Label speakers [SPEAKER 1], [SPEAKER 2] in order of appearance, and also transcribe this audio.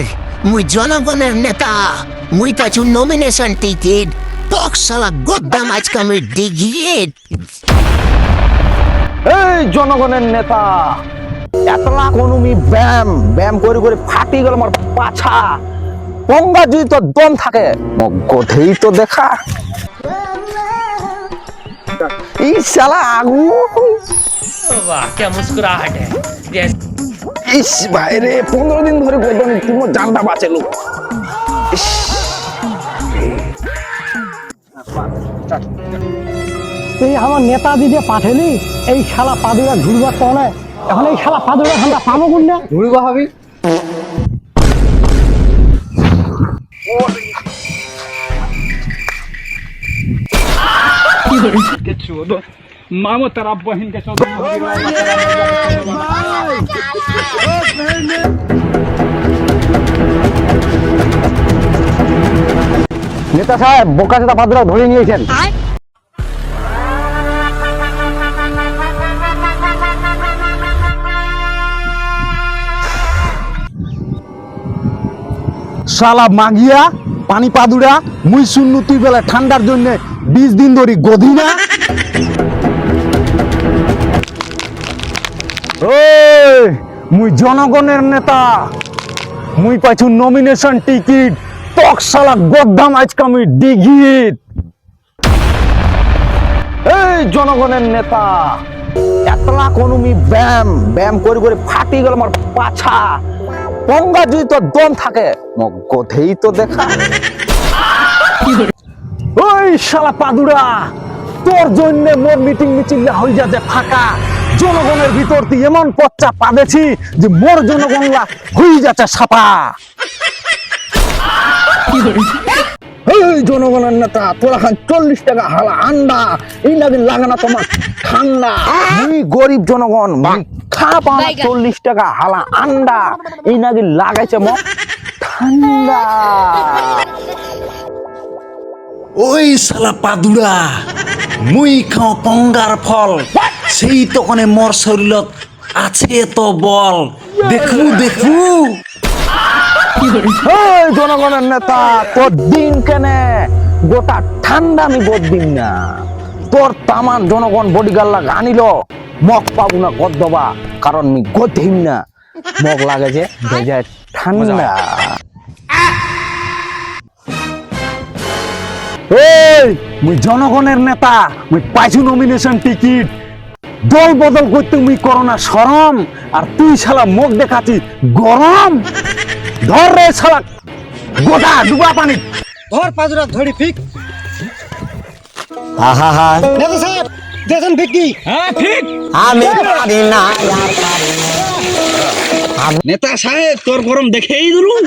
[SPEAKER 1] Sir মুই জনগণের নেতা মুই পাচ্ছু নমিনেশন টিকিট পক সালা গদ্দাম আজকে আমি ডিগিয়ে
[SPEAKER 2] এই জনগণের নেতা এতলা কোনুমি ব্যায়াম ব্যায়াম করে করে ফাটি গেল আমার পাছা পঙ্গা যদি তোর দম থাকে গধেই তো দেখা এই শালা আগুন
[SPEAKER 3] वाह क्या मुस्कुराहट है जैसे
[SPEAKER 2] ইস বাইরে পনেরো দিন ধরে গোদামে তুমি জানটা বাঁচে লোক।
[SPEAKER 4] তুই আমার নেতা দিদি পাঠালি এই খেলা পাদুরা ঘুরবার তো এখন এই খেলা পাদুরা ঠান্ডা পাবো কোন না
[SPEAKER 2] ঘুরবো ভাবি।
[SPEAKER 5] কি করে মামো তার আব্বাহিনকে
[SPEAKER 2] নেতা সাহেব বোকা সেটা পাদ্রা ধরে নিয়েছেন। শালা মাগিয়া পানি পাদুরা মুই শূন্য তুই বেলা ঠান্ডার জন্য বিশ দিন ধরি গধিনা মুই জনগণের নেতা। মুই পাইছু নমিনেশন টিকিট তক শালা গদ্দাম আজকে আমি ডিগিট এই জনগণের নেতা এতলা করে ফাটি গেল আমার পাছা। পঙ্গা যদি তোর দম থাকে গধেই তো দেখা। ওই শালা পাদুরা, তোর জন্য মোর মিটিং মিছিল হয়ে ফাঁকা। জনগণের ভিতর তুই এমন পচ্চা পাদেছি যে মোর জনগণলা হয়ে যাচ্ছে সাপা জনগণের নেতা তোরা খান চল্লিশ টাকা হালা আন্ডা। এই লাগে লাগে না তোমার ঠান্ডা। মুই গরিব জনগণ মুই খা পাওয়া চল্লিশ টাকা হালা আন্ডা। এই নাকি লাগাইছে মো ঠান্ডা।
[SPEAKER 6] ওই শালা পাদুরা মুই খাও পঙ্গার ফল। সেই তখনে মোর শরীরত আছে তো বল। দেখু দেখু।
[SPEAKER 2] জনগণের নেতা তোর দিন কেনে? গোটা ঠান্ডা আমি বদিন না। তোর তামান জনগণ বডিগার্ড লাগ আনিল। মগ পাবো না গদ্দবা কারণ আমি গদিম না। মগ লাগে যে বেজায় ঠান্ডা। এই মুই জনগণের নেতা মুই পাইছু নমিনেশন টিকিট দল বদল করতে মুই করোনা সরম আর তুই শালা মুখ দেখাচ্ছি গরম। ধর রে শালা গোটা ডুবা পানি।
[SPEAKER 4] ধর পাজরা ধরি ফিক।
[SPEAKER 1] আহা হা
[SPEAKER 4] নেতা স্যার দেখেন ফিক
[SPEAKER 5] কি? হ্যাঁ ঠিক
[SPEAKER 1] আমি হ্যাঁ। পারি না।
[SPEAKER 6] নেতা সাহেব তোর গরম দেখেই দিলুম।